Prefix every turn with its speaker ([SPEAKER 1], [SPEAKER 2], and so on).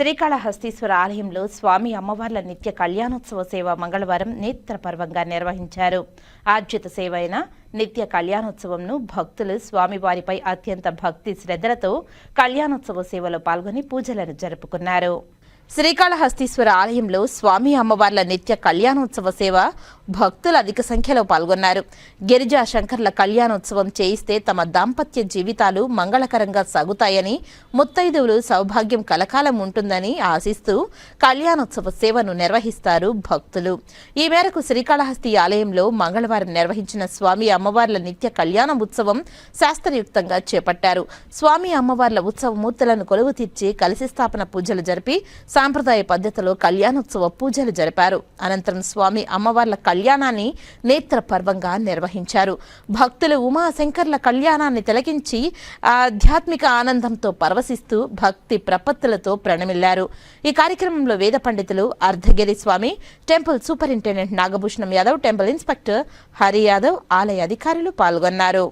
[SPEAKER 1] శ్రీకాళహస్తీశ్వర ఆలయంలో స్వామి అమ్మవార్ల నిత్య కళ్యాణోత్సవ సేవ మంగళవారం నేత్రపర్వంగా నిర్వహించారు. ఆర్జిత సేవ అయిన నిత్య కళ్యాణోత్సవంను భక్తులు స్వామివారిపై అత్యంత భక్తి శ్రద్ధలతో కళ్యాణోత్సవ సేవలో పాల్గొని పూజలను జరుపుకున్నారు. శ్రీకాళహస్తీశ్వర ఆలయంలో స్వామి అమ్మవార్ల నిత్య కళ్యాణోత్సవ సేవ భక్తులు అధిక సంఖ్యలో పాల్గొన్నారు. గిరిజా శంకర్ల కళ్యాణోత్సవం చేయిస్తే తమ దాంపత్య జీవితాలు మంగళకరంగా సాగుతాయని ముత్తైదువులు సౌభాగ్యం కలకాలం ఉంటుందని ఆశిస్తూ కళ్యాణోత్సవ సేవను నిర్వహిస్తారు భక్తులు. ఈ మేరకు శ్రీకాళహస్తి ఆలయంలో మంగళవారం నిర్వహించిన స్వామి అమ్మవార్ల నిత్య కళ్యాణ ఉత్సవం శాస్త్రయుక్తంగా చేపట్టారు. స్వామి అమ్మవార్ల ఉత్సవమూర్తులను కొలువు తీర్చి కలిసి స్థాపన పూజలు జరిపి సాంప్రదాయ పద్ధతిలో కళ్యాణోత్సవ పూజలు జరిపారు. అనంతరం స్వామి అమ్మవార్ల కళ్యాణాన్ని నేత్ర పర్వంగా నిర్వహించారు. భక్తులు ఉమాశంకర్ల కళ్యాణాన్ని తిలకించి ఆధ్యాత్మిక ఆనందంతో పరవశిస్తూ భక్తి ప్రపత్తులతో ప్రణమిల్లారు. ఈ కార్యక్రమంలో వేద పండితులు Ardhagiri Swamy temple superintendent Nagabhushanam Yadav temple inspector Hari Yadav ఆలయ అధికారులు పాల్గొన్నారు.